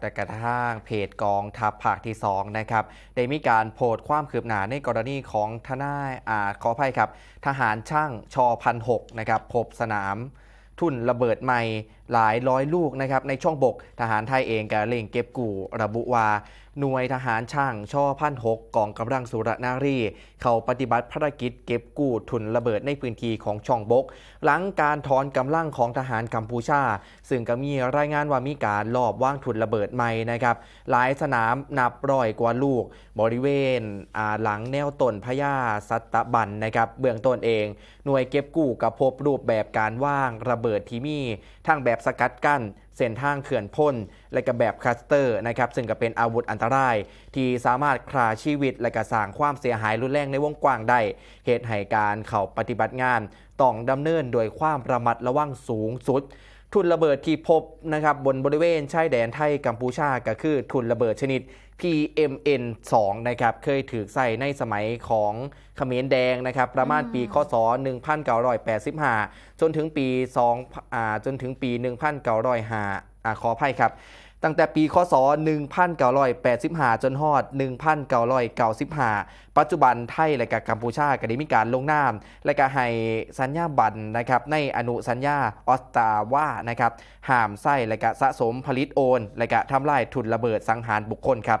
แต่กระทั่งเพจกองทัพภาคที่2นะครับได้มีการโพสต์ความคืบหน้าในกรณีของทนายอ่าขออภัยครับ ทหารช่างชอพันหกนะครับพบสนาม ทุนระเบิดใหม่หลายร้อยลูกนะครับในช่องบก ทหารไทยเองก็เร่งเก็บกู่ระบุว่า หน่วยทหารช่างช่อพันหกกองกำลังสุรนารี เขาปฏิบัติภารกิจเก็บกู้ทุนระเบิดในพื้นที่ของช่องบก หลังการถอนกำลังของทหารกัมพูชา ซึ่งก็มีรายงานว่ามีการลอบว่างทุนระเบิดใหม่นะครับหลายสนามนับร้อยกว่าลูก บริเวณหลังแนวต้นพญาสัตบันนะครับเบื้องต้นเอง หน่วยเก็บกู้กับพบรูปแบบการว่างระเบิดที่มีทั้งแบบสกัดกั้นเส้นทางเขื่อนพ่นและก็แบบคลัสเตอร์นะครับซึ่งก็เป็นอาวุธอันตราย ที่สามารถคราชีวิต และก็สร้างความเสียหายรุนแรงในวงกว้างได้เหตุให้การเข้าปฏิบัติงานต้องดำเนินโดยความระมัดระวังสูงสุด ทุนระเบิดที่พบนะครับบนบริเวณชายแดนไทยกัมพูชาก็คือทุนระเบิดชนิด PMN 2นะครับเคยถือใส่ในสมัยของเขมรแดงนะครับประมาณปีคศ 1985 จนถึงปี2อ่าจนถึงปี 1905อ่าขออภัยครับ ตั้งแต่ปีคศ 1985 จนฮอด 1995 ปัจจุบันไทยและกับกัมพูชาก็ได้มีการลงนามและก็ให้สัญญาบัตรนะครับในอนุสัญญาออสตาว่านะครับห้ามไส้และก็สะสมผลิตโอน และก็ทำลายทุนระเบิดสังหารบุคคลครับ